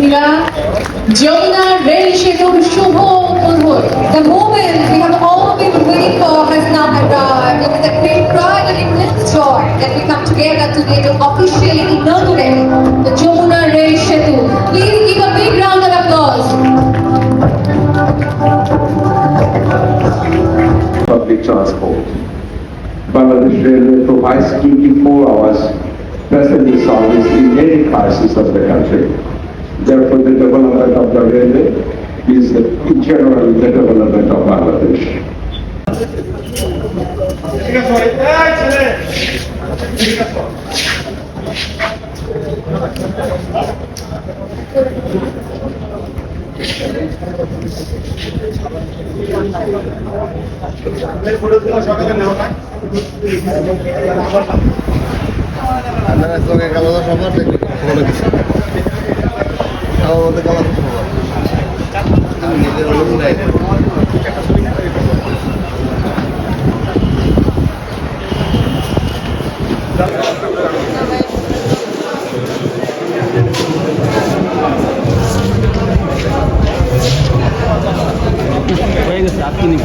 সাথীরা যমুনা রেল সেতুর শুভ উদ্বোধন The moment we have all been waiting for has now arrived. It is a great pride and immense joy that we come together today to officially inaugurate the Jamuna Rail Setu. Please give a big round of applause. public transport. Bangladesh Railway provides 24 hours passenger service in any crisis of the country. Development of the railway is the, general development of Bangladesh. আপনারা চোখে কালো কিছু আমার মধ্যে কালো সম্রাট আমি নিজের অনুভূতি নাই হয়ে গেছে আপনি